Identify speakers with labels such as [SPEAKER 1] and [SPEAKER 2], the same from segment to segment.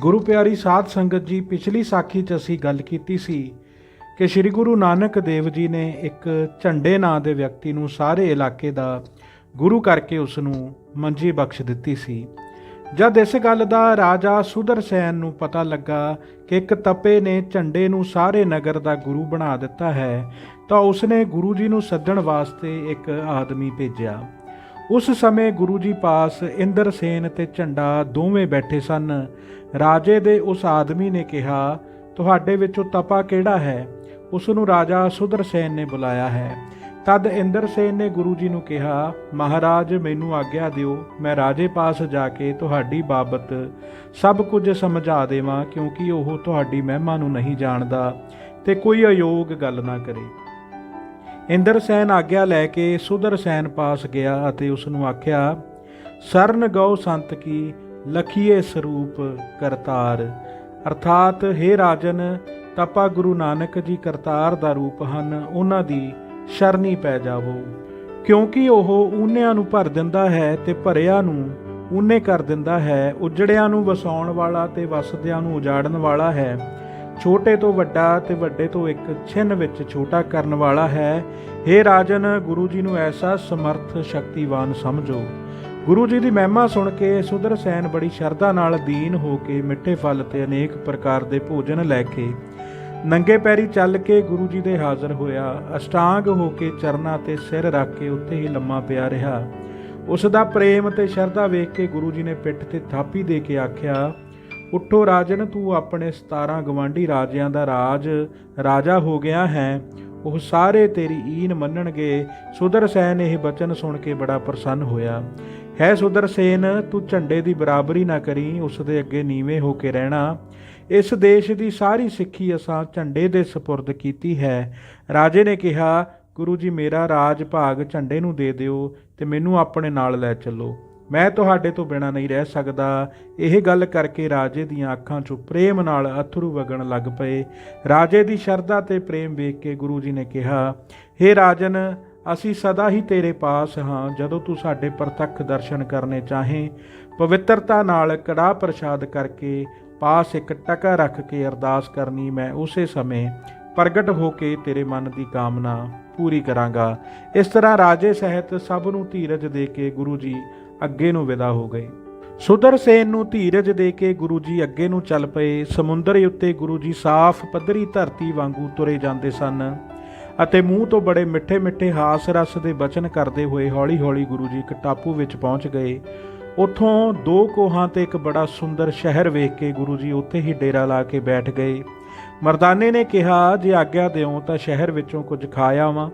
[SPEAKER 1] ਗੁਰੂ ਪਿਆਰੀ ਸਾਧ ਸੰਗਤ ਜੀ, ਪਿਛਲੀ ਸਾਖੀ 'ਚ ਅਸੀਂ ਗੱਲ ਕੀਤੀ ਸੀ ਕਿ ਸ੍ਰੀ ਗੁਰੂ ਨਾਨਕ ਦੇਵ ਜੀ ਨੇ ਇੱਕ ਝੰਡੇ ਨਾਂ ਦੇ ਵਿਅਕਤੀ ਨੂੰ ਸਾਰੇ ਇਲਾਕੇ ਦਾ ਗੁਰੂ ਕਰਕੇ ਉਸ ਨੂੰ ਮੰਜੀ ਬਖਸ਼ ਦਿੱਤੀ ਸੀ। ਜਦ ਇਸ ਗੱਲ ਦਾ ਰਾਜਾ ਸੁਦਰਸੈਨ ਨੂੰ ਪਤਾ ਲੱਗਾ ਕਿ ਇੱਕ ਤਪੇ ਨੇ ਝੰਡੇ ਨੂੰ ਸਾਰੇ ਨਗਰ ਦਾ ਗੁਰੂ ਬਣਾ ਦਿੱਤਾ ਹੈ, ਤਾਂ ਉਸਨੇ ਗੁਰੂ ਜੀ ਨੂੰ ਸੱਦਣ ਵਾਸਤੇ ਇੱਕ ਆਦਮੀ ਭੇਜਿਆ। ਉਸ ਸਮੇਂ ਗੁਰੂ ਜੀ ਪਾਸ ਇੰਦਰਸੇਨ ਤੇ ਝੰਡਾ ਦੋਵੇਂ ਬੈਠੇ ਸਨ। ਰਾਜੇ ਦੇ ਉਸ ਆਦਮੀ ਨੇ ਕਿਹਾ, ਤੁਹਾਡੇ ਵਿੱਚੋਂ ਤਪਾ ਕਿਹੜਾ ਹੈ? ਉਸ ਨੂੰ ਰਾਜਾ ਸੁਦਰਸੇਨ ਨੇ ਬੁਲਾਇਆ ਹੈ। ਤਦ ਇੰਦਰਸੇਨ ਨੇ ਗੁਰੂ ਜੀ ਨੂੰ ਕਿਹਾ, ਮਹਾਰਾਜ, ਮੈਨੂੰ ਆਗਿਆ ਦਿਓ, ਮੈਂ ਰਾਜੇ ਪਾਸ ਜਾ ਕੇ ਤੁਹਾਡੀ ਬਾਬਤ ਸਭ ਕੁਝ ਸਮਝਾ ਦੇਵਾਂ, ਕਿਉਂਕਿ ਉਹ ਤੁਹਾਡੀ ਮਹਿਮਾ ਨੂੰ ਨਹੀਂ ਜਾਣਦਾ ਤੇ ਕੋਈ ਅਯੋਗ ਗੱਲ ਨਾ ਕਰੇ। ਇੰਦਰ ਸੈਨ ਆਗਿਆ ਲੈ ਕੇ ਸੁਦਰਸੈਨ ਪਾਸ ਗਿਆ ਅਤੇ ਉਸ ਨੂੰ ਆਖਿਆ, ਸਰਨ ਗਉ ਸੰਤ ਕੀ ਲਖੀਏ ਸਰੂਪ ਕਰਤਾਰ। ਅਰਥਾਤ हे ਰਾਜਨ, ਤਪਾ ਗੁਰੂ ਨਾਨਕ ਜੀ ਕਰਤਾਰ ਦਾ ਰੂਪ ਹਨ, ਉਹਨਾਂ ਦੀ ਸ਼ਰਨੀ ਪੈ ਜਾਵੋ। ਕਿਉਂਕਿ ਉਹ ਊਨਿਆਂ ਨੂੰ ਭਰ ਦਿੰਦਾ ਹੈ ਤੇ ਭਰਿਆ ਨੂੰ ਊਨੇ ਕਰ ਦਿੰਦਾ ਹੈ, ਉਜੜਿਆਂ ਨੂੰ ਵਸਾਉਣ ਵਾਲਾ ਤੇ ਵਸਦਿਆਂ ਨੂੰ ਉਜਾੜਨ ਵਾਲਾ ਹੈ। ਛੋਟੇ ਤੋਂ ਵੱਡਾ ਤੇ ਵੱਡੇ ਤੋਂ ਇੱਕ ਛਿਨ ਵਿੱਚ ਛੋਟਾ ਕਰਨ ਵਾਲਾ ਹੈ। हे ਰਾਜਨ, ਗੁਰੂ ਜੀ ਨੂੰ ਐਸਾ ਸਮਰਥ ਸ਼ਕਤੀਵਾਨ ਸਮਝੋ। ਗੁਰੂ ਜੀ ਦੀ ਮਹਿਮਾ ਸੁਣ ਕੇ ਸੁਦਰ ਸੈਨ ਬੜੀ ਸ਼ਰਧਾ ਨਾਲ ਦੀਨ ਹੋ ਕੇ ਮਿੱਠੇ ਫਲ ਤੇ ਅਨੇਕ ਪ੍ਰਕਾਰ ਦੇ ਭੋਜਨ ਲੈ ਕੇ ਨੰਗੇ ਪੈਰੀ ਚੱਲ ਕੇ ਗੁਰੂ ਜੀ ਦੇ ਹਾਜ਼ਰ ਹੋਇਆ। ਅਸ਼ਟਾਂਗ ਹੋ ਕੇ ਚਰਨਾਂ ਤੇ ਸਿਰ ਰੱਖ ਕੇ ਉੱਥੇ ਹੀ ਲੰਮਾ ਪਿਆ ਰਿਹਾ। ਉਸ ਦਾ ਪ੍ਰੇਮ ਤੇ ਸ਼ਰਧਾ ਵੇਖ ਕੇ ਗੁਰੂ ਜੀ ਨੇ ਪਿੱਠ ਤੇ ਥਾਪੀ ਦੇ ਕੇ ਆਖਿਆ ਉੱਠੋ ਰਾਜਨ, ਤੂੰ ਆਪਣੇ 17 ਗਵਾਂਢੀ ਰਾਜਿਆਂ ਦਾ ਰਾਜ, ਰਾਜਾ ਹੋ ਗਿਆ ਹੈ। ਉਹ ਸਾਰੇ ਤੇਰੀ ਈਨ ਮੰਨਣਗੇ। ਸੁਦਰਸੈਨ ਇਹ ਬਚਨ ਸੁਣ ਕੇ ਬੜਾ ਪ੍ਰਸੰਨ ਹੋਇਆ। ਹੈ ਸੁਦਰਸੇਨ ਤੂੰ ਝੰਡੇ ਦੀ ਬਰਾਬਰੀ ਨਾ ਕਰੀ ਉਸ ਦੇ ਅੱਗੇ ਨੀਵੇਂ ਹੋ ਕੇ ਰਹਿਣਾ। ਇਸ ਦੇਸ਼ ਦੀ ਸਾਰੀ ਸਿੱਖੀ ਅਸਾਂ ਝੰਡੇ ਦੇ ਸਪੁਰਦ ਕੀਤੀ ਹੈ। ਰਾਜੇ ਨੇ ਕਿਹਾ, ਗੁਰੂ ਜੀ, ਮੇਰਾ ਰਾਜ ਭਾਗ ਝੰਡੇ ਨੂੰ ਦੇ ਦਿਓ ਤੇ ਮੈਨੂੰ ਆਪਣੇ ਨਾਲ ਲੈ ਚੱਲੋ। ਮੈਂ ਤੁਹਾਡੇ ਤੋਂ ਬਿਨਾਂ ਨਹੀਂ ਰਹਿ ਸਕਦਾ। ਇਹ ਗੱਲ ਕਰਕੇ ਰਾਜੇ ਦੀਆਂ ਅੱਖਾਂ 'ਚੋਂ ਪ੍ਰੇਮ ਨਾਲ ਅਥਰੂ ਵਗਣ ਲੱਗ ਪਏ। ਰਾਜੇ ਦੀ ਸ਼ਰਧਾ ਤੇ ਪ੍ਰੇਮ ਵੇਖ ਕੇ ਗੁਰੂ ਜੀ ਨੇ ਕਿਹਾ हे ਰਾਜਨ, ਅਸੀਂ ਸਦਾ ਹੀ ਤੇਰੇ ਪਾਸ ਹਾਂ। ਜਦੋਂ ਤੂੰ ਸਾਡੇ ਪ੍ਰਤੱਖ ਦਰਸ਼ਨ ਕਰਨੇ ਚਾਹੇ, ਪਵਿੱਤਰਤਾ ਨਾਲ ਕੜਾ ਪ੍ਰਸ਼ਾਦ ਕਰਕੇ ਪਾਸ ਇੱਕ ਟਕਾ ਰੱਖ ਕੇ ਅਰਦਾਸ ਕਰਨੀ ਮੈਂ ਉਸੇ ਸਮੇਂ ਪ੍ਰਗਟ ਹੋ ਕੇ ਤੇਰੇ ਮਨ ਦੀ ਕਾਮਨਾ ਪੂਰੀ ਕਰਾਂਗਾ। ਇਸ ਤਰ੍ਹਾਂ ਰਾਜੇ ਸਹਿਤ ਸਭ ਨੂੰ ਧੀਰਜ ਦੇ ਕੇ ਗੁਰੂ ਜੀ ਅੱਗੇ ਨੂੰ ਵਿਦਾ ਹੋ ਗਏ। ਸੁਦਰਸੇਨ ਨੂੰ ਧੀਰਜ ਦੇ ਕੇ ਗੁਰੂ ਜੀ ਅੱਗੇ ਨੂੰ ਚੱਲ ਪਏ। ਸਮੁੰਦਰ ਉੱਤੇ ਗੁਰੂ ਜੀ ਸਾਫ਼ ਪੱਧਰੀ ਧਰਤੀ ਵਾਂਗੂ ਤੁਰੇ ਜਾਂਦੇ ਸਨ ਅਤੇ ਮੂੰਹ ਤੋਂ ਬੜੇ ਮਿੱਠੇ ਮਿੱਠੇ ਹਾਸ ਰਸ ਦੇ ਬਚਨ ਕਰਦੇ ਹੋਏ ਹੌਲੀ-ਹੌਲੀ ਗੁਰੂ ਜੀ ਇੱਕ ਟਾਪੂ ਵਿੱਚ ਪਹੁੰਚ ਗਏ। ਉੱਥੋਂ ਦੋ ਕੋਹਾਂ ਤੇ ਇੱਕ ਬੜਾ ਸੁੰਦਰ ਸ਼ਹਿਰ ਵੇਖ ਕੇ ਗੁਰੂ ਜੀ ਉੱਥੇ ਹੀ ਡੇਰਾ ਲਾ ਕੇ ਬੈਠ ਗਏ। ਮਰਦਾਨੇ ਨੇ ਕਿਹਾ, ਜੇ ਆਗਿਆ ਦਿਓ ਤਾਂ ਸ਼ਹਿਰ ਵਿੱਚੋਂ ਕੁਝ ਖਾ ਆਵਾਂ।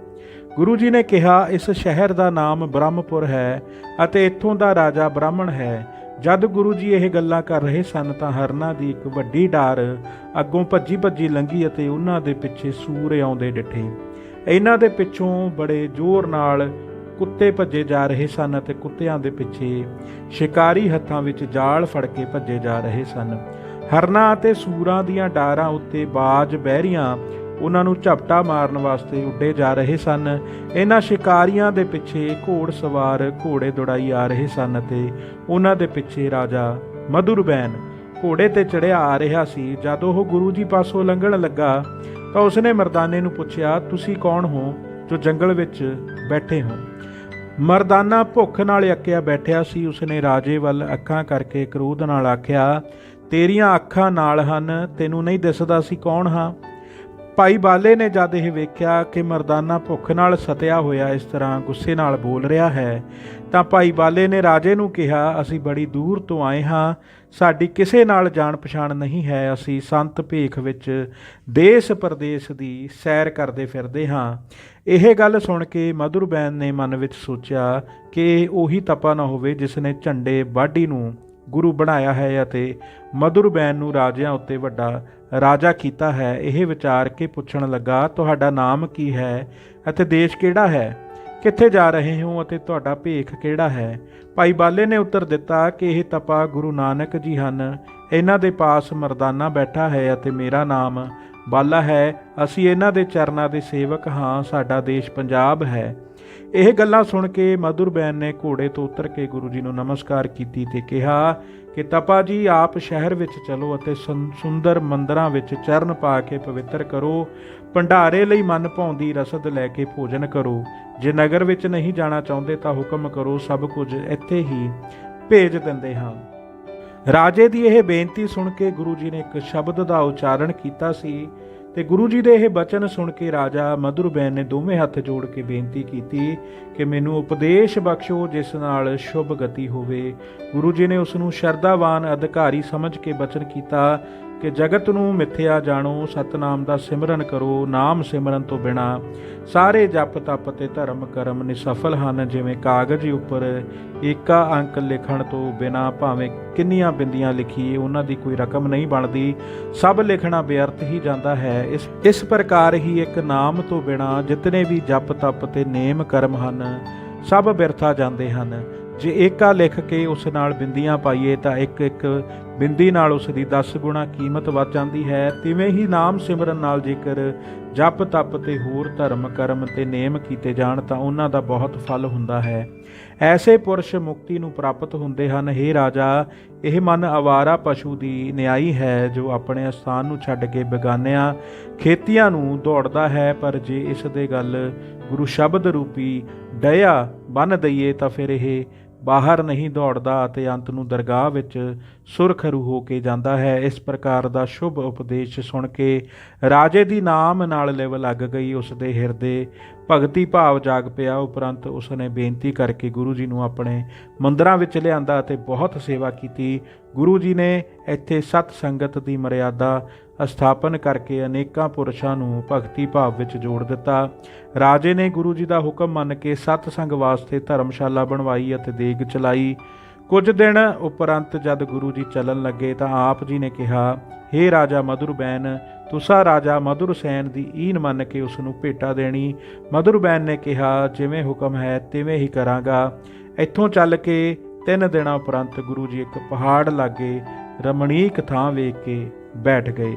[SPEAKER 1] ਗੁਰੂ ਜੀ ਨੇ ਕਿਹਾ, ਇਸ ਸ਼ਹਿਰ ਦਾ ਨਾਮ ਬ੍ਰਹਮਪੁਰ ਹੈ ਅਤੇ ਇੱਥੋਂ ਦਾ ਰਾਜਾ ਬ੍ਰਾਹਮਣ ਹੈ। ਜਦ ਗੁਰੂ ਜੀ ਇਹ ਗੱਲਾਂ ਕਰ ਰਹੇ ਸਨ ਤਾਂ ਹਰਨਾ ਦੀ ਇੱਕ ਵੱਡੀ ਡਾਰ ਅੱਗੋਂ ਭੱਜੀ ਭੱਜੀ ਲੰਗੀ ਅਤੇ ਉਹਨਾਂ ਦੇ ਪਿੱਛੇ ਸੂਰ ਆਉਂਦੇ ਡਿੱਠੇ। ਇਹਨਾਂ ਦੇ ਪਿੱਛੋਂ ਬੜੇ ਜ਼ੋਰ ਨਾਲ ਕੁੱਤੇ ਭੱਜੇ ਜਾ ਰਹੇ ਸਨ ਅਤੇ ਕੁੱਤਿਆਂ ਦੇ ਪਿੱਛੇ ਸ਼ਿਕਾਰੀ ਹੱਥਾਂ ਵਿੱਚ ਜਾਲ ਫੜ ਕੇ ਭੱਜੇ ਜਾ ਰਹੇ ਸਨ। ਹਰਨਾ ਅਤੇ ਸੂਰਾਂ ਦੀਆਂ ਡਾਰਾਂ ਉੱਤੇ ਬਾਜ ਬਹਿਰੀਆਂ ਉਹਨਾਂ ਨੂੰ ਝਪਟਾ ਮਾਰਨ ਵਾਸਤੇ ਉੱਡੇ ਜਾ ਰਹੇ ਸਨ। ਇਹਨਾਂ ਸ਼ਿਕਾਰੀਆਂ ਦੇ ਪਿੱਛੇ ਘੋੜ ਸਵਾਰ ਘੋੜੇ ਦੌੜਾਈ ਆ ਰਹੇ ਸਨ ਅਤੇ ਉਹਨਾਂ ਦੇ ਪਿੱਛੇ ਰਾਜਾ ਮਧੁਰਬੈਨ ਘੋੜੇ ਤੇ ਚੜਿਆ ਆ ਰਿਹਾ ਸੀ। ਜਦ ਉਹ ਗੁਰੂ ਜੀ ਪਾਸੋਂ ਲੰਘਣ ਲੱਗਾ ਤਾਂ ਉਸਨੇ ਮਰਦਾਨੇ ਨੂੰ ਪੁੱਛਿਆ, ਤੁਸੀਂ ਕੌਣ ਹੋ ਜੋ ਜੰਗਲ ਵਿੱਚ ਬੈਠੇ ਹੋ? ਮਰਦਾਨਾ ਭੁੱਖ ਨਾਲ ਅੱਕਿਆ ਬੈਠਿਆ ਸੀ। ਉਸਨੇ ਰਾਜੇ ਵੱਲ ਅੱਖਾਂ ਕਰਕੇ ਕ੍ਰੋਧ ਨਾਲ ਆਖਿਆ, ਤੇਰੀਆਂ ਅੱਖਾਂ ਨਾਲ ਹਨ, ਤੈਨੂੰ ਨਹੀਂ ਦਿਸਦਾ ਸੀ ਕੌਣ ਹਾਂ? ਭਾਈ ਬਾਲੇ ਨੇ ਜਦ ਇਹ ਵੇਖਿਆ ਕਿ ਮਰਦਾਨਾ ਭੁੱਖ ਨਾਲ ਸਤਿਆ ਹੋਇਆ ਇਸ ਤਰ੍ਹਾਂ ਗੁੱਸੇ ਨਾਲ ਬੋਲ ਰਿਹਾ ਹੈ, ਤਾਂ ਭਾਈ ਬਾਲੇ ਨੇ ਰਾਜੇ ਨੂੰ ਕਿਹਾ, ਅਸੀਂ ਬੜੀ ਦੂਰ ਤੋਂ ਆਏ ਹਾਂ। ਸਾਡੀ ਕਿਸੇ ਨਾਲ ਜਾਣ ਪਛਾਣ ਨਹੀਂ ਹੈ। ਅਸੀਂ ਸੰਤ ਭੇਖ ਵਿੱਚ ਦੇਸ਼ ਪ੍ਰਦੇਸ਼ ਦੀ ਸੈਰ ਕਰਦੇ ਫਿਰਦੇ ਹਾਂ। ਇਹ ਗੱਲ ਸੁਣ ਕੇ ਮਧੁਰਬੈਨ ਨੇ ਮਨ ਵਿੱਚ ਸੋਚਿਆ ਕਿ ਉਹੀ ਤਪਾ ਨਾ ਹੋਵੇ ਜਿਸ ਨੇ ਝੰਡੇ ਬਾਢੀ ਨੂੰ ਗੁਰੂ ਬਣਾਇਆ ਹੈ ਅਤੇ ਮਧੁਰਬੈਨ ਨੂੰ ਰਾਜਿਆਂ ਉੱਤੇ ਵੱਡਾ ਰਾਜਾ ਕੀਤਾ ਹੈ, ਇਹ ਵਿਚਾਰ ਕੇ ਪੁੱਛਣ ਲੱਗਾ, ਤੁਹਾਡਾ ਨਾਮ ਕੀ ਹੈ ਅਤੇ ਦੇਸ਼ ਕਿਹੜਾ ਹੈ? ਕਿੱਥੇ ਜਾ ਰਹੇ ਹੋ ਅਤੇ ਤੁਹਾਡਾ ਭੇਖ ਕਿਹੜਾ ਹੈ? ਭਾਈ ਬਾਲੇ ਨੇ ਉੱਤਰ ਦਿੱਤਾ ਕਿ ਇਹ ਤਪਾ ਗੁਰੂ ਨਾਨਕ ਜੀ ਹਨ। ਇਹਨਾਂ ਦੇ ਪਾਸ ਮਰਦਾਨਾ ਬੈਠਾ ਹੈ ਅਤੇ ਮੇਰਾ ਨਾਮ ਬਾਲਾ ਹੈ। ਅਸੀਂ ਇਹਨਾਂ ਦੇ ਚਰਨਾਂ ਦੇ ਸੇਵਕ ਹਾਂ, ਸਾਡਾ ਦੇਸ਼ ਪੰਜਾਬ ਹੈ। ਇਹ ਗੱਲਾਂ ਸੁਣ ਕੇ ਮਧੁਰਬੈਨ ਨੇ ਘੋੜੇ ਤੋਂ ਉਤਰ ਕੇ ਗੁਰੂ ਜੀ ਨੂੰ ਨਮਸਕਾਰ ਕੀਤੀ ਤੇ ਕਿਹਾ ਕਿ ਤਪਾ ਜੀ, ਆਪ ਸ਼ਹਿਰ ਵਿੱਚ ਚਲੋ ਅਤੇ ਸੁੰ- ਸੁੰਦਰ ਮੰਦਰਾਂ ਵਿੱਚ ਚਰਨ ਪਾ ਕੇ ਪਵਿੱਤਰ ਕਰੋ। ਭੰਡਾਰੇ ਲਈ ਮਨ ਭਾਉਂਦੀ ਰਸਦ ਲੈ ਕੇ ਭੋਜਨ ਕਰੋ। ਜੇ ਨਗਰ ਵਿੱਚ ਨਹੀਂ ਜਾਣਾ ਚਾਹੁੰਦੇ ਤਾਂ ਹੁਕਮ ਕਰੋ, ਸਭ ਕੁਝ ਇੱਥੇ ਹੀ ਭੇਜ ਦਿੰਦੇ ਹਾਂ। ਰਾਜੇ ਦੀ ਇਹ ਬੇਨਤੀ ਸੁਣ ਕੇ ਗੁਰੂ ਜੀ ਨੇ ਇੱਕ ਸ਼ਬਦ ਦਾ ਉਚਾਰਨ ਕੀਤਾ ਸੀ। ਤੇ ਗੁਰੂ ਜੀ ਦੇ ਇਹ ਬਚਨ ਸੁਣ ਕੇ ਰਾਜਾ ਮਧੁਰਬੈਨ ਨੇ ਦੋਵੇਂ ਹੱਥ ਜੋੜ ਕੇ ਬੇਨਤੀ ਕੀਤੀ ਕਿ ਮੈਨੂੰ ਉਪਦੇਸ਼ ਬਖਸ਼ੋ ਜਿਸ ਨਾਲ ਸ਼ੁਭ ਗਤੀ ਹੋਵੇ। ਗੁਰੂ ਜੀ ਨੇ ਉਸ ਨੂੰ ਸ਼ਰਧਾਵਾਨ ਅਧਿਕਾਰੀ ਸਮਝ ਕੇ ਬਚਨ ਕੀਤਾ ਕਿ ਜਗਤ ਨੂੰ ਮਿੱਥਿਆ ਜਾਣੋ, ਸਤਨਾਮ ਦਾ ਸਿਮਰਨ ਕਰੋ, ਨਾਮ ਸਿਮਰਨ ਤੋਂ ਬਿਨਾ ਸਾਰੇ ਜਪ ਤਪ ਤੇ ਧਰਮ ਕਰਮ ਨਿਸਫਲ ਹਨ, ਜਿਵੇਂ ਕਾਗਜ਼ ਉੱਪਰ ਏਕਾ ਅੰਕ ਲਿਖਣ ਤੋਂ ਬਿਨਾ ਭਾਵੇਂ ਕਿੰਨੀਆਂ ਬਿੰਦੀਆਂ ਲਿਖੀਏ ਉਹਨਾਂ ਦੀ ਕੋਈ ਰਕਮ ਨਹੀਂ ਬਣਦੀ। ਸਭ ਲਿਖਣਾ ਬੇਅਰਥ ਹੀ ਜਾਂਦਾ ਹੈ। ਇਸ ਇਸ ਪ੍ਰਕਾਰ ਹੀ ਇੱਕ ਨਾਮ ਤੋਂ ਬਿਨਾ ਜਿਤਨੇ ਵੀ ਜਪ ਤਪ ਤੇ ਨੇਮ ਕਰਮ ਹਨ, ਸਭ ਬਿਰਥਾ ਜਾਂਦੇ ਹਨ। ਜੇ ਏਕਾ ਲਿਖ ਕੇ ਉਸ ਨਾਲ ਬਿੰਦੀਆਂ ਪਾਈਏ ਤਾਂ ਇੱਕ ਇੱਕ ਬਿੰਦੀ ਨਾਲ ਉਸ ਦੀ 10 ਗੁਣਾ ਕੀਮਤ ਵੱਧ ਜਾਂਦੀ ਹੈ। ਤਿਵੇਂ ਹੀ ਨਾਮ ਸਿਮਰਨ ਨਾਲ ਜੇਕਰ ਜਪ ਤਪ ਤੇ ਹੋਰ ਧਰਮ ਕਰਮ ਤੇ ਨੇਮ ਕੀਤੇ ਜਾਣ ਤਾਂ ਉਹਨਾਂ ਦਾ ਬਹੁਤ ਫਲ ਹੁੰਦਾ ਹੈ। ਐਸੇ ਪੁਰਸ਼ ਮੁਕਤੀ ਨੂੰ ਪ੍ਰਾਪਤ ਹੁੰਦੇ ਹਨ। हे ਰਾਜਾ, ਇਹ ਮਨ ਆਵਾਰਾ ਪਸ਼ੂ ਦੀ ਨਿਆਈ ਹੈ ਜੋ ਆਪਣੇ ਸਥਾਨ ਨੂੰ ਛੱਡ ਕੇ ਬੇਗਾਨਿਆਂ ਖੇਤੀਆਂ ਨੂੰ ਦੌੜਦਾ ਹੈ, ਪਰ ਜੇ ਇਸ ਦੇ ਗੱਲ ਗੁਰੂ ਸ਼ਬਦ ਰੂਪੀ ਦਇਆ ਬੰਨ ਦਈਏ ਤਾਂ ਫਿਰ ਇਹ ਬਾਹਰ ਨਹੀਂ ਦੌੜਦਾ ਅਤੇ ਅੰਤ ਨੂੰ ਦਰਗਾਹ ਵਿੱਚ ਸੁਰਖਰੂ ਹੋ ਕੇ ਜਾਂਦਾ ਹੈ। ਇਸ ਪ੍ਰਕਾਰ ਦਾ ਸ਼ੁਭ ਉਪਦੇਸ਼ ਸੁਣ ਕੇ ਰਾਜੇ ਦੀ ਨਾਮ ਨਾਲ ਲਿਵ ਲੱਗ ਗਈ। ਉਸ ਦੇ ਹਿਰਦੇ ਭਗਤੀ ਭਾਵ ਜਾਗ ਪਿਆ। ਉਪਰੰਤ ਉਸ ਨੇ ਬੇਨਤੀ ਕਰਕੇ ਗੁਰੂ ਜੀ ਨੂੰ ਆਪਣੇ ਮੰਦਰਾਂ ਵਿੱਚ ਲਿਆਂਦਾ ਅਤੇ ਬਹੁਤ ਸੇਵਾ ਕੀਤੀ। ਗੁਰੂ ਜੀ ਨੇ ਇੱਥੇ ਸਤ ਸੰਗਤ ਦੀ ਮਰਿਆਦਾ ਸਥਾਪਨ ਕਰਕੇ ਅਨੇਕਾਂ ਪੁਰਸ਼ਾਂ ਨੂੰ ਭਗਤੀ ਭਾਵ ਵਿੱਚ ਜੋੜ ਦਿੱਤਾ। ਰਾਜੇ ਨੇ ਗੁਰੂ ਜੀ ਦਾ ਹੁਕਮ ਮੰਨ ਕੇ ਸਤ ਸੰਗ ਵਾਸਤੇ ਧਰਮਸ਼ਾਲਾ ਬਣਵਾਈ ਅਤੇ ਦੇਗ ਚਲਾਈ। ਕੁਝ ਦਿਨ ਉਪਰੰਤ ਜਦ ਗੁਰੂ ਜੀ ਚੱਲਣ ਲੱਗੇ ਤਾਂ ਆਪ ਜੀ ਨੇ ਕਿਹਾ हे ਰਾਜਾ ਮਧੁਰਬੈਨ ਤੁਸਾ ਰਾਜਾ ਮਧੁਰਸੈਨ ਦੀ ਈਨ ਮੰਨ ਕੇ ਉਸ ਨੂੰ ਭੇਟਾ ਦੇਣੀ। ਮਧੁਰਬੈਨ ਨੇ ਕਿਹਾ, ਜਿਵੇਂ ਹੁਕਮ ਹੈ, ਤਿਵੇਂ ਹੀ ਕਰਾਂਗਾ। ਇੱਥੋਂ ਚੱਲ ਕੇ ਤਿੰਨ ਦਿਨਾਂ ਉਪਰੰਤ ਗੁਰੂ ਜੀ ਇੱਕ ਪਹਾੜ ਲਾਗੇ ਰਮਣੀਕ ਥਾਂ ਵੇਖ ਕੇ ਬੈਠ ਗਏ।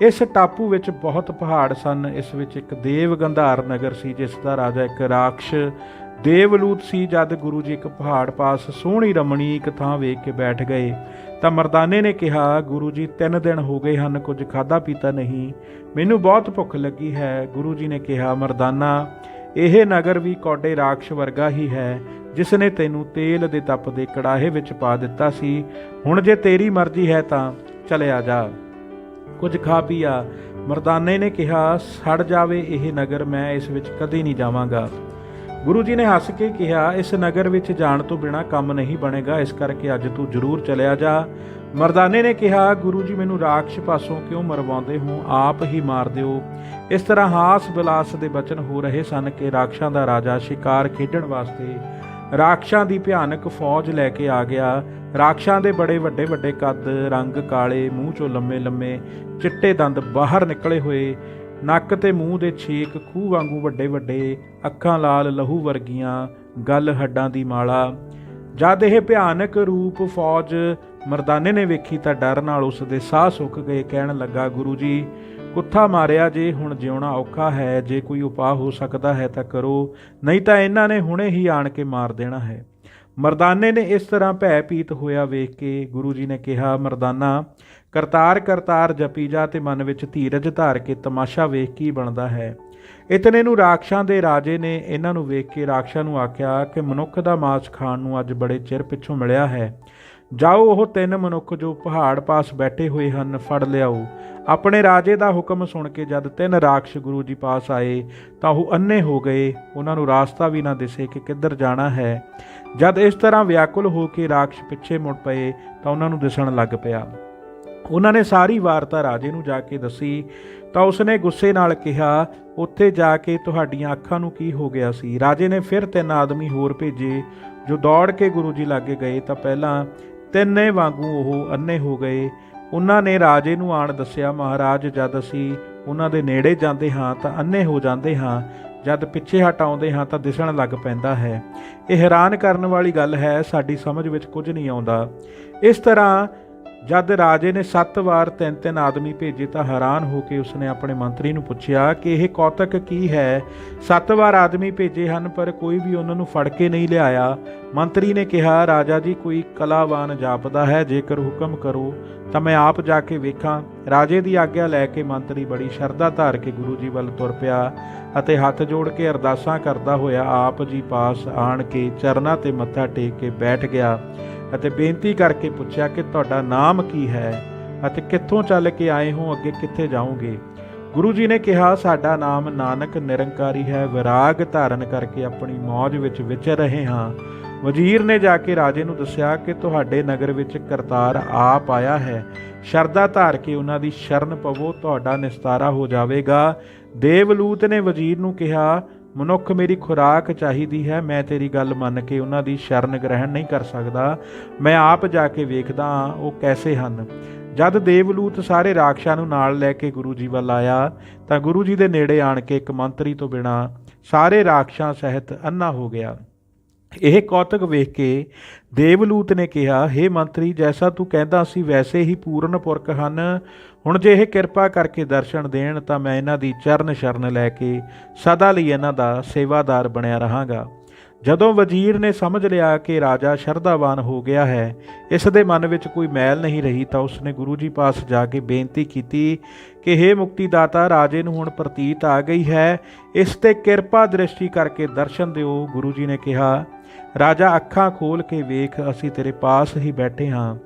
[SPEAKER 1] ਇਸ ਟਾਪੂ ਵਿੱਚ ਬਹੁਤ ਪਹਾੜ ਸਨ। ਇਸ ਵਿੱਚ ਇੱਕ ਦੇਵ ਗੰਧਾਰ ਨਗਰ ਸੀ, ਜਿਸ ਦਾ ਰਾਜਾ ਇੱਕ ਰਾਖਸ਼ ਦੇਵਲੂਤ ਸੀ। ਜਦ ਗੁਰੂ ਜੀ ਇੱਕ ਪਹਾੜ ਪਾਸ ਸੋਹਣੀ ਰਮਣੀ ਇੱਕ ਥਾਂ ਵੇਖ ਕੇ ਬੈਠ ਗਏ, ਤਾਂ ਮਰਦਾਨੇ ਨੇ ਕਿਹਾ, ਗੁਰੂ ਜੀ, ਤਿੰਨ ਦਿਨ ਹੋ ਗਏ ਹਨ, ਕੁਝ ਖਾਦਾ ਪੀਤਾ ਨਹੀਂ। ਮੈਨੂੰ ਬਹੁਤ ਭੁੱਖ ਲੱਗੀ ਹੈ। ਗੁਰੂ ਜੀ ਨੇ ਕਿਹਾ, ਮਰਦਾਨਾ, ਇਹ ਨਗਰ ਵੀ ਕੌਡੇ ਰਾਖਸ਼ ਵਰਗਾ ਹੀ ਹੈ, ਜਿਸ ਨੇ ਤੈਨੂੰ ਤੇਲ ਦੇ ਤਪ ਦੇ ਕੜਾਹੇ ਵਿੱਚ ਪਾ ਦਿੱਤਾ ਸੀ। ਹੁਣ ਜੇ ਤੇਰੀ ਮਰਜ਼ੀ ਹੈ ਤਾਂ ਚਲਿਆ ਜਾ। ਕੁਝ ਖਾ ਪੀਆ। ਮਰਦਾਨੇ ਨੇ ਕਿਹਾ, ਸੜ ਜਾਵੇ ਇਹ ਨਗਰ, ਮੈਂ ਇਸ ਵਿੱਚ ਕਦੇ ਨਹੀਂ ਜਾਵਾਂਗਾ। ਗੁਰੂ ਜੀ ਨੇ ਹੱਸ ਕੇ ਕਿਹਾ, ਇਸ ਨਗਰ ਵਿੱਚ ਜਾਣ ਤੋਂ ਬਿਨਾ ਕੰਮ ਨਹੀਂ ਬਣੇਗਾ, ਇਸ ਕਰਕੇ ਅੱਜ ਤੂੰ ਜ਼ਰੂਰ ਚਲਿਆ ਜਾ। ਮਰਦਾਨੇ ਨੇ ਕਿਹਾ, ਗੁਰੂ ਜੀ, ਮੈਨੂੰ ਰਾਖਸ਼ ਪਾਸੋਂ ਕਿਉਂ ਮਰਵਾਉਂਦੇ ਹੋ? ਆਪ ਹੀ ਮਾਰ ਦਿਓ। ਇਸ ਤਰ੍ਹਾਂ ਹਾਸ ਬਿਲਾਸ ਦੇ ਬਚਨ ਹੋ ਰਹੇ ਸਨ ਕਿ ਰਾਖਸ਼ਾਂ ਦਾ ਰਾਜਾ ਸ਼ਿਕਾਰ ਖੇਡਣ ਵਾਸਤੇ ਰਾਖਸ਼ਾਂ ਦੀ ਭਿਆਨਕ ਫੌਜ ਲੈ ਕੇ ਆ ਗਿਆ। ਰਾਖਸ਼ਾਂ ਦੇ ਬੜੇ ਵੱਡੇ ਵੱਡੇ ਕੱਦ, ਰੰਗ ਕਾਲੇ, ਮੂੰਹ ਚੋਂ ਲੰਮੇ ਲੰਮੇ, ਚਿੱਟੇ ਦੰਦ ਬਾਹਰ ਨਿਕਲੇ ਹੋਏ, ਨੱਕ ਤੇ ਮੂੰਹ ਦੇ ਛੇਕ, ਖੂਹ ਵਾਂਗੂ ਵੱਡੇ ਵੱਡੇ, ਅੱਖਾਂ ਲਾਲ ਲਹੂ ਵਰਗੀਆਂ, ਗੱਲ ਹੱਡਾਂ ਦੀ ਮਾਲਾ। ਜਦ ਇਹ ਭਿਆਨਕ ਰੂਪ ਫੌਜ ਮਰਦਾਨੇ ਨੇ ਵੇਖੀ ਤਾਂ ਡਰ ਨਾਲ ਉਸ ਦੇ ਸਾਹ ਸੁੱਕ ਗਏ, ਕਹਿਣ ਲੱਗਾ, ਗੁਰੂ ਜੀ, ਕੁੱਥਾ ਮਾਰਿਆ ਜੇ ਹੁਣ ਜਿਉਣਾ ਔਖਾ ਹੈ, ਜੇ ਕੋਈ ਉਪਾਅ ਹੋ ਸਕਦਾ ਹੈ ਤਾਂ ਕਰੋ, ਨਹੀਂ ਤਾਂ ਇਹਨਾਂ ਨੇ ਹੁਣੇ ਹੀ ਆਣ ਕੇ ਮਾਰ ਦੇਣਾ ਹੈ। ਮਰਦਾਨੇ ਨੇ ਇਸ ਤਰ੍ਹਾਂ ਭੈ ਪੀਤ ਹੋਇਆ ਵੇਖ ਕੇ ਗੁਰੂ ਜੀ ਨੇ ਕਿਹਾ, ਮਰਦਾਨਾ, ਕਰਤਾਰ ਕਰਤਾਰ ਜਪੀ ਜਾ ਤੇ ਮਨ ਵਿੱਚ ਧੀਰਜ ਧਾਰ ਕੇ ਤਮਾਸ਼ਾ ਵੇਖ ਕੀ ਬਣਦਾ ਹੈ? ਇਤਨੇ ਨੂੰ ਰਾਖਸ਼ਾਂ ਦੇ ਰਾਜੇ ਨੇ ਇਹਨਾਂ ਨੂੰ ਵੇਖ ਕੇ ਰਾਖਸ਼ਾਂ ਨੂੰ ਆਖਿਆ ਕਿ ਮਨੁੱਖ ਦਾ ਮਾਸ ਖਾਣ ਨੂੰ ਅੱਜ ਬੜੇ ਚਿਰ ਪਿੱਛੋਂ ਮਿਲਿਆ ਹੈ। ਜਾਓ ਉਹ ਤਿੰਨ ਮਨੁੱਖ ਜੋ ਪਹਾੜ ਪਾਸ ਬੈਠੇ ਹੋਏ ਹਨ, ਫੜ ਲਿਆਓ। ਆਪਣੇ ਰਾਜੇ ਦਾ ਹੁਕਮ ਸੁਣ ਕੇ ਜਦ ਤਿੰਨ ਰਾਖਸ਼ ਗੁਰੂ ਜੀ ਪਾਸ ਆਏ, ਤਾਂ ਉਹ ਅੰਨੇ ਹੋ ਗਏ। ਉਹਨਾਂ ਨੂੰ ਰਾਸਤਾ ਵੀ ਨਾ ਦਿਸੇ ਕਿ ਕਿੱਧਰ ਜਾਣਾ ਹੈ। ਜਦ ਇਸ ਤਰ੍ਹਾਂ ਵਿਆਕੁਲ ਹੋ ਕੇ ਰਾਖਸ਼ ਪਿੱਛੇ ਮੁੜ ਪਏ, ਤਾਂ ਉਹਨਾਂ ਨੂੰ ਦਿਸਣ ਲੱਗ ਪਿਆ। ਉਹਨਾਂ ਨੇ ਸਾਰੀ ਵਾਰਤਾ ਰਾਜੇ ਨੂੰ ਜਾ ਕੇ ਦੱਸੀ, ਤਾਂ ਉਸਨੇ ਗੁੱਸੇ ਨਾਲ ਕਿਹਾ, ਉੱਥੇ ਜਾ ਕੇ ਤੁਹਾਡੀਆਂ ਅੱਖਾਂ ਨੂੰ ਕੀ ਹੋ ਗਿਆ ਸੀ? ਰਾਜੇ ਨੇ ਫਿਰ ਤਿੰਨ ਆਦਮੀ ਹੋਰ ਭੇਜੇ, ਜੋ ਦੌੜ ਕੇ ਗੁਰੂ ਜੀ ਲਾਗੇ ਗਏ, ਤਾਂ ਪਹਿਲਾਂ ਤਿੰਨੇ ਵਾਂਗੂ ਉਹ ਅੰਨੇ ਹੋ ਗਏ। ਉਹਨਾਂ ਨੇ ਰਾਜੇ ਨੂੰ ਆਣ ਦੱਸਿਆ, ਮਹਾਰਾਜ, ਜਦ ਅਸੀਂ ਉਹਨਾਂ ਦੇ ਨੇੜੇ ਜਾਂਦੇ ਹਾਂ ਤਾਂ ਅੰਨੇ ਹੋ ਜਾਂਦੇ ਹਾਂ, ਜਦ ਪਿੱਛੇ ਹਟਾਉਂਦੇ ਹਾਂ ਤਾਂ ਦਿਸਣ ਲੱਗ ਪੈਂਦਾ ਹੈ। ਇਹ ਹੈਰਾਨ ਕਰਨ ਵਾਲੀ ਗੱਲ ਹੈ, ਸਾਡੀ ਸਮਝ ਵਿੱਚ ਕੁਝ ਨਹੀਂ ਆਉਂਦਾ। ਇਸ ਤਰ੍ਹਾਂ ਜਦ ਰਾਜੇ ਨੇ 7 ਵਾਰ ਤਿੰਨ ਤਿੰਨ ਆਦਮੀ ਭੇਜੇ ਤਾਂ ਹੈਰਾਨ ਹੋ ਕੇ ਉਸਨੇ ਆਪਣੇ ਮੰਤਰੀ ਨੂੰ ਪੁੱਛਿਆ ਕਿ ਇਹ ਕੌਤਕ ਕੀ ਹੈ? 7 ਵਾਰ ਆਦਮੀ ਭੇਜੇ ਹਨ, ਪਰ ਕੋਈ ਵੀ ਉਹਨਾਂ ਨੂੰ ਫੜ ਕੇ ਨਹੀਂ ਲਿਆਇਆ। ਮੰਤਰੀ ਨੇ ਕਿਹਾ, ਰਾਜਾ ਜੀ, ਕੋਈ ਕਲਾਵਾਨ ਜਾਪਦਾ ਹੈ, ਜੇਕਰ ਹੁਕਮ ਕਰੋ ਤਾਂ ਮੈਂ ਆਪ ਜਾ ਕੇ ਵੇਖਾਂ। ਰਾਜੇ ਦੀ ਆਗਿਆ ਲੈ ਕੇ ਮੰਤਰੀ ਬੜੀ ਸ਼ਰਧਾ ਧਾਰ ਕੇ ਗੁਰੂ ਜੀ ਵੱਲ ਤੁਰ ਪਿਆ ਅਤੇ ਹੱਥ ਜੋੜ ਕੇ ਅਰਦਾਸਾਂ ਕਰਦਾ ਹੋਇਆ ਆਪ ਜੀ ਪਾਸ ਆਣ ਕੇ ਚਰਨਾਂ ਤੇ ਮੱਥਾ ਟੇਕ ਕੇ ਬੈਠ ਗਿਆ। ਅਤੇ ਬੇਨਤੀ ਕਰਕੇ ਪੁੱਛਿਆ ਕਿ ਤੁਹਾਡਾ ਨਾਮ ਕੀ ਹੈ ਅਤੇ ਕਿੱਥੋਂ ਚੱਲ ਕੇ ਆਏ ਹੋ, ਅੱਗੇ ਕਿੱਥੇ ਜਾਓਗੇ? ਗੁਰੂ ਜੀ ਨੇ ਕਿਹਾ, ਸਾਡਾ ਨਾਮ ਨਾਨਕ ਨਿਰੰਕਾਰੀ ਹੈ, ਵਿਰਾਗ ਧਾਰਨ ਕਰਕੇ ਆਪਣੀ ਮੌਜ ਵਿੱਚ ਵਿਚਰ ਰਹੇ ਹਾਂ। ਵਜ਼ੀਰ ਨੇ ਜਾ ਕੇ ਰਾਜੇ ਨੂੰ ਦੱਸਿਆ ਕਿ ਤੁਹਾਡੇ ਨਗਰ ਵਿੱਚ ਕਰਤਾਰ ਆਪ ਆਇਆ ਹੈ। ਸ਼ਰਧਾ ਧਾਰ ਕੇ ਉਹਨਾਂ ਦੀ ਸ਼ਰਨ ਪਵੋ, ਤੁਹਾਡਾ ਨਿਸਤਾਰਾ ਹੋ ਜਾਵੇਗਾ। ਦੇਵਲੂਤ ਨੇ ਵਜ਼ੀਰ ਨੂੰ ਕਿਹਾ ਮਨੁੱਖ ਮੇਰੀ ਖੁਰਾਕ ਚਾਹੀਦੀ ਹੈ, ਮੈਂ ਤੇਰੀ ਗੱਲ ਮੰਨ ਕੇ ਉਹਨਾਂ ਦੀ ਸ਼ਰਨ ਗ੍ਰਹਿਣ ਨਹੀਂ ਕਰ ਸਕਦਾ। ਮੈਂ ਆਪ ਜਾ ਕੇ ਵੇਖਦਾ ਹਾਂ ਉਹ ਕੈਸੇ ਹਨ। ਜਦ ਦੇਵਲੂਤ ਸਾਰੇ ਰਾਖਸ਼ਾਂ ਨੂੰ ਨਾਲ ਲੈ ਕੇ ਗੁਰੂ ਜੀ ਵੱਲ ਆਇਆ, ਤਾਂ ਗੁਰੂ ਜੀ ਦੇ ਨੇੜੇ ਆਣ ਕੇ ਇੱਕ ਮੰਤਰੀ ਤੋਂ ਬਿਨਾ ਸਾਰੇ ਰਾਖਸ਼ਾਂ ਸਹਿਤ ਅੰਨਾ ਹੋ ਗਿਆ। ਇਹ ਕੌਤਕ ਵੇਖ ਕੇ ਦੇਵਲੂਤ ਨੇ ਕਿਹਾ हे ਮੰਤਰੀ, ਜੈਸਾ ਤੂੰ ਕਹਿੰਦਾ ਸੀ, ਵੈਸੇ ਹੀ ਪੂਰਨ ਪੁਰਖ ਹਨ। ਹੁਣ ਜੇ ਇਹ ਕਿਰਪਾ ਕਰਕੇ ਦਰਸ਼ਨ ਦੇਣ, ਤਾਂ ਮੈਂ ਇਹਨਾਂ ਦੀ ਚਰਨ ਸ਼ਰਨ ਲੈ ਕੇ ਸਦਾ ਲਈ ਇਹਨਾਂ ਦਾ ਸੇਵਾਦਾਰ ਬਣਿਆ ਰਹਾਂਗਾ। ਜਦੋਂ ਵਜ਼ੀਰ ਨੇ ਸਮਝ ਲਿਆ ਕਿ ਰਾਜਾ ਸ਼ਰਧਾਵਾਨ ਹੋ ਗਿਆ ਹੈ, ਇਸ ਦੇ ਮਨ ਵਿੱਚ ਕੋਈ ਮੈਲ ਨਹੀਂ ਰਹੀ, ਤਾਂ ਉਸਨੇ ਗੁਰੂ ਜੀ ਪਾਸ ਜਾ ਕੇ ਬੇਨਤੀ ਕੀਤੀ ਕਿ हे ਮੁਕਤੀ ਦਾਤਾ ਰਾਜੇ ਨੂੰ ਹੁਣ ਪ੍ਰਤੀਤ ਆ ਗਈ ਹੈ, ਇਸ ਤੇ ਕਿਰਪਾ ਦ੍ਰਿਸ਼ਟੀ ਕਰਕੇ ਦਰਸ਼ਨ ਦਿਓ, ਗੁਰੂ ਜੀ ਨੇ ਕਿਹਾ। ਰਾਜਾ ਅੱਖਾਂ ਖੋਲ ਕੇ ਵੇਖ, ਅਸੀਂ ਤੇਰੇ ਪਾਸ ਹੀ ਬੈਠੇ ਹਾਂ।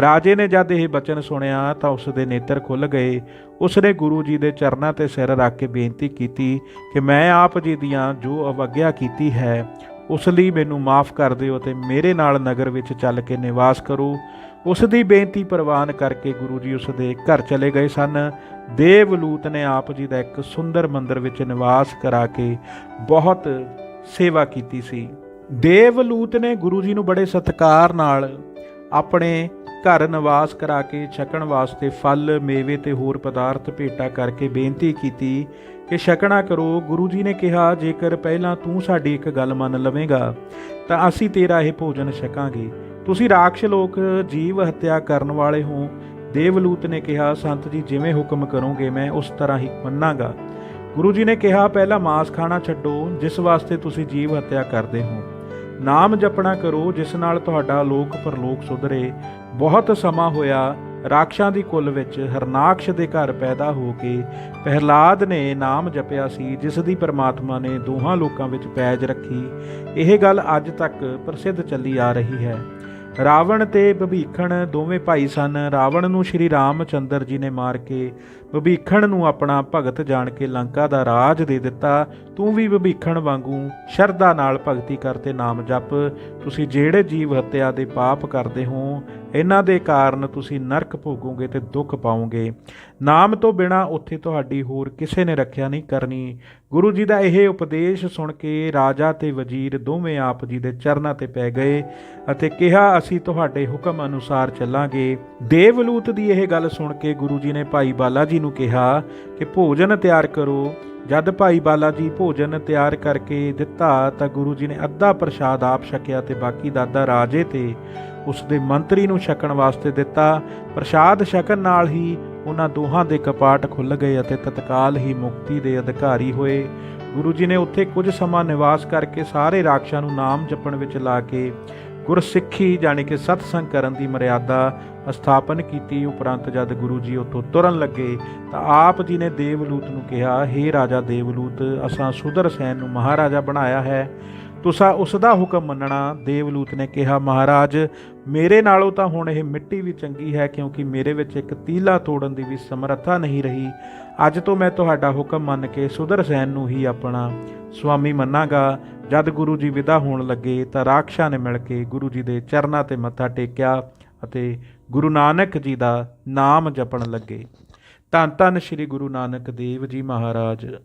[SPEAKER 1] ਰਾਜੇ ਨੇ ਜਦ ਇਹ ਬਚਨ ਸੁਣਿਆ, ਤਾਂ ਉਸ ਦੇ ਨੇਤਰ ਖੁੱਲ ਗਏ। ਉਸਨੇ ਗੁਰੂ ਜੀ ਦੇ ਚਰਨਾਂ ਤੇ ਸਿਰ ਰੱਖ ਕੇ ਬੇਨਤੀ ਕੀਤੀ ਕਿ ਮੈਂ ਆਪ ਜੀ ਦੀਆਂ ਜੋ ਅਵਗਿਆ ਕੀਤੀ ਹੈ, ਉਸ ਲਈ ਮੈਨੂੰ ਮਾਫ ਕਰ ਦਿਓ ਤੇ ਮੇਰੇ ਨਾਲ ਨਗਰ ਵਿੱਚ ਚੱਲ ਕੇ ਨਿਵਾਸ ਕਰੋ। ਉਸ ਦੀ ਬੇਨਤੀ ਪ੍ਰਵਾਨ ਕਰਕੇ ਗੁਰੂ ਜੀ ਉਸ ਦੇ ਘਰ ਚਲੇ ਗਏ ਸਨ। ਦੇਵਲੂਤ ਨੇ ਆਪ ਜੀ ਦਾ ਇੱਕ ਸੁੰਦਰ ਮੰਦਿਰ ਵਿੱਚ ਨਿਵਾਸ ਕਰਾ ਕੇ ਬਹੁਤ ਸੇਵਾ ਕੀਤੀ ਸੀ। ਦੇਵਲੂਤ ਨੇ ਗੁਰੂ ਜੀ ਨੂੰ ਬੜੇ ਸਤਿਕਾਰ ਨਾਲ ਆਪਣੇ ਘਰ ਨਿਵਾਸ ਕਰਾ ਕੇ ਛਕਣ ਵਾਸਤੇ ਫਲ, ਮੇਵੇ ਤੇ ਹੋਰ ਪਦਾਰਥ ਭੇਟਾ ਕਰਕੇ ਬੇਨਤੀ ਕੀਤੀ ਕਿ ਛਕਣਾ ਕਰੋ। ਗੁਰੂ ਜੀ ਨੇ ਕਿਹਾ, ਜੇਕਰ ਪਹਿਲਾਂ ਤੂੰ ਸਾਡੀ ਇੱਕ ਗੱਲ ਮੰਨ ਲਵੇਂਗਾ, ਤਾਂ ਅਸੀਂ ਤੇਰਾ ਇਹ ਭੋਜਨ ਛਕਾਂਗੇ। ਤੁਸੀਂ ਰਾਖਸ਼ ਲੋਕ, ਜੀਵ ਹੱਤਿਆ ਕਰਨ ਵਾਲੇ ਹੋ। ਦੇਵਲੂਤ ਨੇ ਕਿਹਾ, ਸੰਤ ਜੀ, ਜਿਵੇਂ ਹੁਕਮ ਕਰੋਗੇ, ਮੈਂ ਉਸ ਤਰ੍ਹਾਂ ਹੀ ਮੰਨਾਂਗਾ। ਗੁਰੂ ਜੀ ਨੇ ਕਿਹਾ, ਪਹਿਲਾਂ ਮਾਸ ਖਾਣਾ ਛੱਡੋ, ਜਿਸ ਵਾਸਤੇ ਤੁਸੀਂ ਜੀਵ ਹੱਤਿਆ ਕਰਦੇ ਹੋ। ਨਾਮ ਜਪਣਾ ਕਰੋ, ਜਿਸ ਨਾਲ ਤੁਹਾਡਾ ਲੋਕ ਪਰਲੋਕ ਸੁਧਰੇ। ਬਹੁਤ ਸਮਾਂ ਹੋਇਆ, ਰਾਖਸ਼ਾਂ ਦੀ ਕੁੱਲ ਵਿੱਚ ਹਰਨਾਕਸ਼ ਦੇ ਘਰ ਪੈਦਾ ਹੋ ਕੇ ਪਹਿਲਾਦ ਨੇ ਨਾਮ ਜਪਿਆ ਸੀ, ਜਿਸ ਦੀ ਪਰਮਾਤਮਾ ਨੇ ਦੋਹਾਂ ਲੋਕਾਂ ਵਿੱਚ ਪੈਜ ਰੱਖੀ। ਇਹ ਗੱਲ ਅੱਜ ਤੱਕ ਪ੍ਰਸਿੱਧ ਚੱਲੀ ਆ ਰਹੀ ਹੈ। ਰਾਵਣ ਤੇ ਵਿਭੀਖਣ ਦੋਵੇਂ ਭਾਈ ਸਨ। ਰਾਵਣ ਨੂੰ ਸ਼੍ਰੀ ਰਾਮ ਚੰਦਰ ਜੀ ਨੇ ਮਾਰ ਕੇ ਵਿਭੀਖਣ ਨੂੰ ਆਪਣਾ ਭਗਤ ਜਾਣ ਕੇ ਲੰਕਾ ਦਾ ਰਾਜ ਦੇ ਦਿੱਤਾ। ਤੂੰ ਵੀ ਵਿਭੀਖਣ ਵਾਂਗੂ ਸ਼ਰਧਾ ਨਾਲ ਭਗਤੀ ਕਰਤੇ ਨਾਮ ਜਪ। ਤੁਸੀਂ ਜਿਹੜੇ ਜੀਵ ਹੱਤਿਆ ਦੇ ਪਾਪ ਕਰਦੇ ਹੋ, ਇਹਨਾਂ ਦੇ ਕਾਰਨ ਤੁਸੀਂ ਨਰਕ ਭੋਗੋਗੇ ਤੇ ਦੁੱਖ ਪਾਓਗੇ। ਨਾਮ ਤੋਂ ਬਿਨਾ ਉੱਥੇ ਤੁਹਾਡੀ ਹੋਰ ਕਿਸੇ ਨੇ ਰੱਖਿਆ ਨਹੀਂ ਕਰਨੀ। ਗੁਰੂ ਜੀ ਦਾ ਇਹ ਉਪਦੇਸ਼ ਸੁਣ ਕੇ ਰਾਜਾ ਤੇ ਵਜ਼ੀਰ ਦੋਵੇਂ ਆਪ ਜੀ ਦੇ ਚਰਨਾਂ ਤੇ ਪੈ ਗਏ ਅਤੇ ਕਿਹਾ, ਅਸੀਂ ਤੁਹਾਡੇ ਹੁਕਮ ਅਨੁਸਾਰ ਚੱਲਾਂਗੇ। ਦੇਵਲੂਤ ਦੀ ਇਹ ਗੱਲ ਸੁਣ ਕੇ ਗੁਰੂ ਜੀ ਨੇ ਭਾਈ ਬਾਲਾ ਜੀ ਨੂੰ ਕਿਹਾ ਕਿ ਭੋਜਨ ਤਿਆਰ ਕਰੋ। ਜਦ ਭਾਈ ਬਾਲਾ ਜੀ ਭੋਜਨ ਤਿਆਰ ਕਰਕੇ ਦਿੱਤਾ ਤਾਂ ਗੁਰੂ ਜੀ ਨੇ ਅੱਧਾ ਪ੍ਰਸ਼ਾਦ ਆਪ ਛਕਿਆ ਤੇ ਬਾਕੀ ਦਾਦਾ ਰਾਜੇ ਤੇ ਉਸ ਦੇ ਮੰਤਰੀ ਨੂੰ ਛਕਣ ਵਾਸਤੇ ਦਿੱਤਾ। ਪ੍ਰਸ਼ਾਦ ਛਕਣ ਨਾਲ ਹੀ ਉਹਨਾਂ ਦੋਹਾਂ ਦੇ ਕਪਾਟ ਖੁੱਲ ਗਏ ਅਤੇ ਤਤਕਾਲ ਹੀ ਮੁਕਤੀ ਦੇ ਅਧਿਕਾਰੀ ਹੋਏ। ਗੁਰੂ ਜੀ ਨੇ ਉੱਥੇ ਕੁਝ ਸਮਾਂ ਨਿਵਾਸ ਕਰਕੇ ਸਾਰੇ ਰਾਖਸ਼ਾਂ ਨੂੰ ਨਾਮ ਜਪਣ ਵਿੱਚ ਲਾ ਕੇ ਗੁਰਸਿੱਖੀ ਜਾਣੀ ਕਿ ਸਤਸੰਗ ਕਰਨ ਦੀ ਮਰਿਆਦਾ ਸਥਾਪਨ ਕੀਤੀ, ਉਪਰੰਤ ਜਦ ਗੁਰੂ ਜੀ ਉੱਥੋਂ ਤੁਰਨ ਲੱਗੇ, ਤਾਂ ਆਪ ਜੀ ਨੇ ਦੇਵਲੂਤ ਨੂੰ ਕਿਹਾ हे ਰਾਜਾ ਦੇਵਲੂਤ ਅਸਾਂ ਸੁਦਰ ਸੈਨ ਨੂੰ ਮਹਾਰਾਜਾ ਬਣਾਇਆ ਹੈ। ਤੁਸਾਂ ਉਸ ਦਾ ਹੁਕਮ ਮੰਨਣਾ ਦੇਵਲੂਤ ਨੇ ਕਿਹਾ, ਮਹਾਰਾਜ, ਮੇਰੇ ਨਾਲੋਂ ਤਾਂ ਹੁਣ ਇਹ ਮਿੱਟੀ ਵੀ ਚੰਗੀ ਹੈ, ਕਿਉਂਕਿ ਮੇਰੇ ਵਿੱਚ ਇੱਕ ਤੀਲਾ ਤੋੜਨ ਦੀ ਵੀ ਸਮਰੱਥਾ ਨਹੀਂ ਰਹੀ। ਅੱਜ ਤੋਂ ਮੈਂ ਤੁਹਾਡਾ ਹੁਕਮ ਮੰਨ ਕੇ ਸੁਦਰਸੈਨ ਨੂੰ ਹੀ ਆਪਣਾ ਸੁਆਮੀ ਮੰਨਾਂਗਾ। ਜਦ ਗੁਰੂ ਜੀ ਵਿਦਾ ਹੋਣ ਲੱਗੇ, ਤਾਂ ਰਾਖਸ਼ਾਂ ਨੇ ਮਿਲ ਕੇ ਗੁਰੂ ਜੀ ਦੇ ਚਰਨਾਂ ਤੇ ਮੱਥਾ ਟੇਕਿਆ ਅਤੇ ਗੁਰੂ ਨਾਨਕ ਜੀ ਦਾ ਨਾਮ ਜਪਣ ਲੱਗੇ। ਧੰਨ ਧੰਨ ਸ੍ਰੀ ਗੁਰੂ ਨਾਨਕ ਦੇਵ ਜੀ ਮਹਾਰਾਜ।